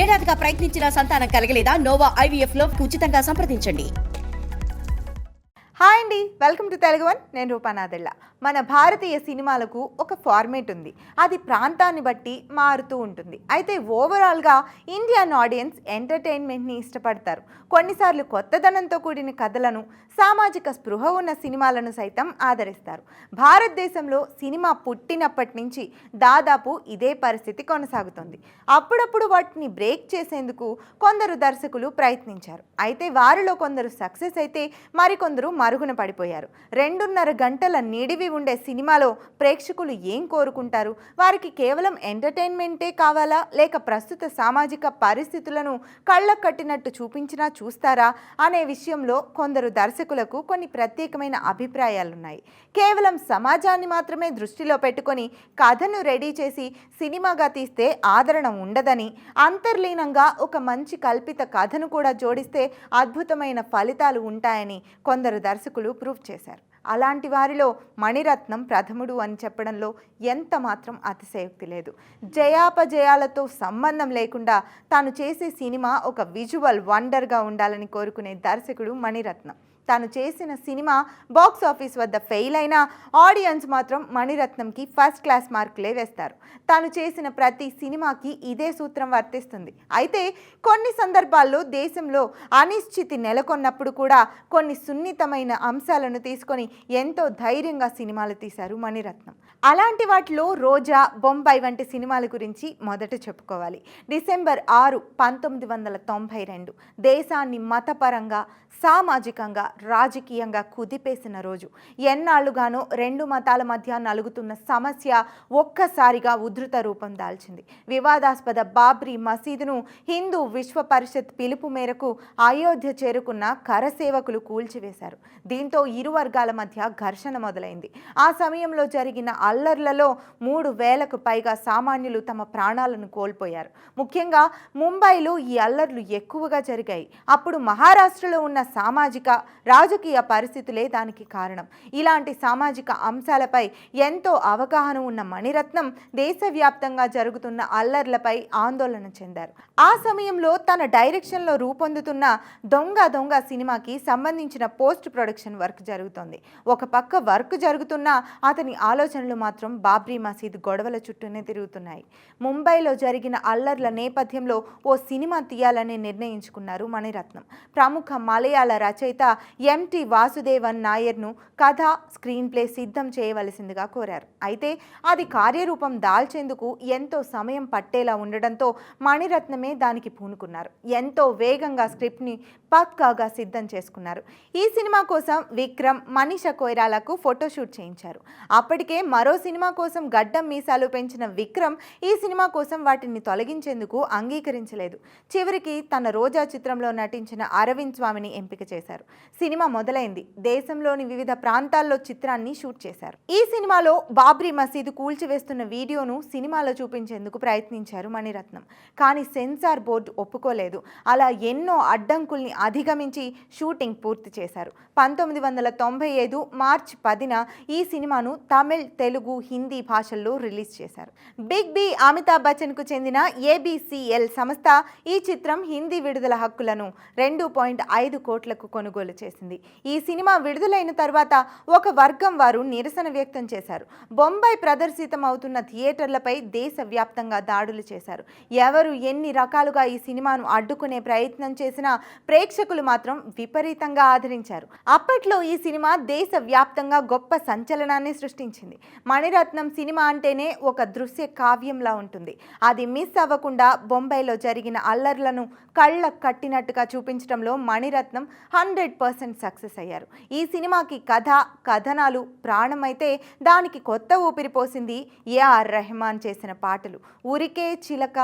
ఏడాదిగా ప్రయత్నించిన సంతానం కలగలేదా నోవా ఐవీఎఫ్లో ఉచితంగా సంప్రదించండి. హాయ్ అండి వెల్కమ్ టు తెలుగు వన్. నేను రూపానాదెళ్ళ మన భారతీయ సినిమాలకు ఒక ఫార్మేట్ ఉంది. అది ప్రాంతాన్ని బట్టి మారుతూ ఉంటుంది. అయితే ఓవరాల్గా ఇండియన్ ఆడియన్స్ ఎంటర్టైన్మెంట్ని ఇష్టపడతారు. కొన్నిసార్లు కొత్తదనంతో కూడిన కథలను సామాజిక స్పృహ ఉన్న సినిమాలను సైతం ఆదరిస్తారు. భారతదేశంలో సినిమా పుట్టినప్పటి నుంచి దాదాపు ఇదే పరిస్థితి కొనసాగుతుంది. అప్పుడప్పుడు వాటిని బ్రేక్ చేసేందుకు కొందరు దర్శకులు ప్రయత్నించారు. అయితే వారిలో కొందరు సక్సెస్ అయితే మరికొందరు మరుగున పడిపోయారు. రెండున్నర గంటల నిడివి ఉండే సినిమాలో ప్రేక్షకులు ఏం కోరుకుంటారు? వారికి కేవలం ఎంటర్టైన్మెంటే కావాలా? లేక ప్రస్తుత సామాజిక పరిస్థితులను కళ్ళకు కట్టినట్టు చూపించినా చూస్తారా? అనే విషయంలో కొందరు దర్శకులకు కొన్ని ప్రత్యేకమైన అభిప్రాయాలున్నాయి. కేవలం సమాజాన్ని మాత్రమే దృష్టిలో పెట్టుకొని కథను రెడీ చేసి సినిమాగా తీస్తే ఆదరణ ఉండదని అంతర్లీనంగా ఒక మంచి కల్పిత కథను కూడా జోడిస్తే అద్భుతమైన ఫలితాలు ఉంటాయని కొందరు దర్శకులు ప్రూవ్ చేశారు. అలాంటి వారిలో మణిరత్నం ప్రథముడు అని చెప్పడంలో ఎంత మాత్రం అతిశయోక్తి లేదు. జయాపజయాలతో సంబంధం లేకుండా తాను చేసే సినిమా ఒక విజువల్ వండర్గా ఉండాలని కోరుకునే దర్శకుడు మణిరత్నం. తాను చేసిన సినిమా బాక్స్ ఆఫీస్ వద్ద ఫెయిల్ అయినా ఆడియన్స్ మాత్రం మణిరత్నంకి ఫస్ట్ క్లాస్ మార్కులే వేస్తారు. తాను చేసిన ప్రతి సినిమాకి ఇదే సూత్రం వర్తిస్తుంది. అయితే కొన్ని సందర్భాల్లో దేశంలో అనిశ్చితి నెలకొన్నప్పుడు కూడా కొన్ని సున్నితమైన అంశాలను తీసుకొని ఎంతో ధైర్యంగా సినిమాలు తీశారు మణిరత్నం. అలాంటి వాటిలో రోజా బొంబాయి వంటి సినిమాల గురించి మొదట చెప్పుకోవాలి. డిసెంబర్ ఆరు పంతొమ్మిది వందల తొంభై రెండు దేశాన్ని మతపరంగా సామాజికంగా రాజకీయంగా కుదిపేసిన రోజు. ఎన్నాళ్ళుగానో రెండు మతాల మధ్య నలుగుతున్న సమస్య ఒక్కసారిగా ఉధృత రూపం దాల్చింది. వివాదాస్పద బాబ్రీ మసీదును హిందూ విశ్వ పరిషత్ పిలుపు మేరకు అయోధ్య చేరుకున్న కరసేవకులు కూల్చివేశారు. దీంతో ఇరు వర్గాల మధ్య ఘర్షణ మొదలైంది. ఆ సమయంలో జరిగిన అల్లర్లలో మూడు వేలకు పైగా సామాన్యులు తమ ప్రాణాలను కోల్పోయారు. ముఖ్యంగా ముంబైలో ఈ అల్లర్లు ఎక్కువగా జరిగాయి. అప్పుడు మహారాష్ట్రలో ఉన్న సామాజిక రాజకీయ పరిస్థితులే దానికి కారణం. ఇలాంటి సామాజిక అంశాలపై ఎంతో అవగాహన ఉన్న మణిరత్నం దేశవ్యాప్తంగా జరుగుతున్న అల్లర్లపై ఆందోళన చెందారు. ఆ సమయంలో తన డైరెక్షన్లో రూపొందుతున్న దొంగ దొంగ సినిమాకి సంబంధించిన పోస్ట్ ప్రొడక్షన్ వర్క్ జరుగుతోంది. ఒక పక్క వర్క్ జరుగుతున్నా అతని ఆలోచనలు మాత్రం బాబ్రీ మసీద్ గొడవల చుట్టూనే తిరుగుతున్నాయి. ముంబైలో జరిగిన అల్లర్ల నేపథ్యంలో ఓ సినిమా తీయాలని నిర్ణయించుకున్నారు మణిరత్నం. ప్రముఖ మలయాళ రచయిత ఎంటి వాసుదేవన్ నాయర్ను కథ స్క్రీన్ ప్లే సిద్ధం చేయవలసిందిగా కోరారు. అయితే అది కార్యరూపం దాల్చేందుకు ఎంతో సమయం పట్టేలా ఉండడంతో మణిరత్నమే దానికి పూనుకున్నారు. ఎంతో వేగంగా స్క్రిప్ట్ని పక్కాగా సిద్ధం చేసుకున్నారు. ఈ సినిమా కోసం విక్రమ్ మనీష కొయిరాలకు ఫోటోషూట్ చేయించారు. అప్పటికే మరో సినిమా కోసం గడ్డం మీసాలు పెంచిన విక్రమ్ ఈ సినిమా కోసం వాటిని తొలగించేందుకు అంగీకరించలేదు. చివరికి తన రోజా చిత్రంలో నటించిన అరవింద్ స్వామిని ఎంపిక చేశారు. సినిమా మొదలైంది. దేశంలోని వివిధ ప్రాంతాల్లో చిత్రాన్ని షూట్ చేశారు. ఈ సినిమాలో బాబ్రీ మసీదు కూల్చివేస్తున్న వీడియోను సినిమాలో చూపించేందుకు ప్రయత్నించారు మణిరత్నం. కానీ సెన్సార్ బోర్డు ఒప్పుకోలేదు. అలా ఎన్నో అడ్డంకుల్ని అధిగమించి షూటింగ్ పూర్తి చేశారు. పంతొమ్మిది వందల తొంభై ఐదు మార్చ్ పదిన ఈ సినిమాను తమిళ్ తెలుగు హిందీ భాషల్లో రిలీజ్ చేశారు. బిగ్ బి అమితాబ్ బచ్చన్కు చెందిన ఏబిసిఎల్ సంస్థ ఈ చిత్రం హిందీ విడుదల హక్కులను రెండు పాయింట్ ఐదు కోట్లకు కొనుగోలు చేసింది. ఈ సినిమా విడుదలైన తర్వాత ఒక వర్గం వారు నిరసన వ్యక్తం చేశారు. బొంబాయి ప్రదర్శితం అవుతున్న థియేటర్లపై దేశవ్యాప్తంగా దాడులు చేశారు. ఎవరు ఎన్ని రకాలుగా ఈ సినిమాను అడ్డుకునే ప్రయత్నం చేసినా ప్రేక్షకులు మాత్రం విపరీతంగా ఆదరించారు. అప్పట్లో ఈ సినిమా దేశవ్యాప్తంగా గొప్ప సంచలనాన్ని సృష్టించింది. మణిరత్నం సినిమా అంటేనే ఒక దృశ్య కావ్యంలా ఉంటుంది. అది మిస్ అవ్వకుండా బొంబాయిలో జరిగిన అల్లర్లను కళ్ళ కట్టినట్టుగా చూపించడంలో Mani Ratnam hundred percent percent success అయ్యారు. ఈ సినిమాకి కథ కథనాలు ప్రాణమైతే దానికి కొత్త ఊపిరి పోసింది ఏఆర్ రెహమాన్ చేసిన పాటలు. ఉరికే చిలక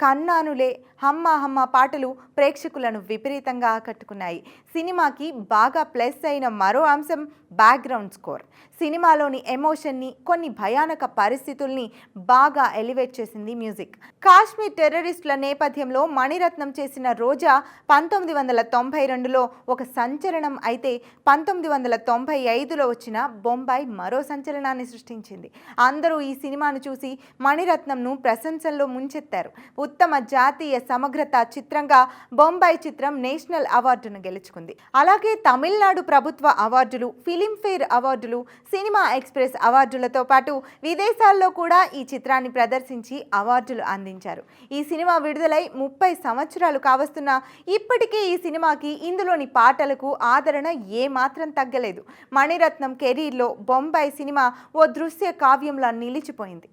కన్నానులే హమ్మ హమ్మ పాటలు ప్రేక్షకులను విపరీతంగా ఆకట్టుకున్నాయి. సినిమాకి బాగా ప్లస్ అయిన మరో అంశం బ్యాక్గ్రౌండ్ స్కోర్. సినిమాలోని ఎమోషన్ని కొన్ని భయానక పరిస్థితుల్ని బాగా ఎలివేట్ చేసింది మ్యూజిక్. కాశ్మీర్ టెర్రరిస్టుల నేపథ్యంలో మణిరత్నం చేసిన రోజా పంతొమ్మిది వందల తొంభై రెండులో ఒక సంచలనం అయితే పంతొమ్మిది వందల తొంభై ఐదులో వచ్చిన బొంబాయి మరో సంచలనాన్ని సృష్టించింది. అందరూ ఈ సినిమాను చూసి మణిరత్నంను ప్రశంసల్లో ముంచెత్తారు. ఉత్తమ జాతీయ సమగ్రత చిత్రంగా బొంబాయి చిత్రం నేషనల్ అవార్డును గెలుచుకుంది. అలాగే తమిళనాడు ప్రభుత్వ అవార్డులు ఫిలింఫేర్ అవార్డులు సినిమా ఎక్స్ప్రెస్ అవార్డులతో పాటు విదేశాల్లో కూడా ఈ చిత్రాన్ని ప్రదర్శించి అవార్డులు అందించారు. ఈ సినిమా విడుదలై ముప్పై సంవత్సరాలు కావస్తున్నా ఇప్పటికీ ఈ సినిమాకి ఇందులోని పాటలకు ఆదరణ ఏమాత్రం తగ్గలేదు. మణిరత్నం కెరీర్లో బొంబాయి సినిమా ఓ దృశ్య కావ్యంలా నిలిచిపోయింది.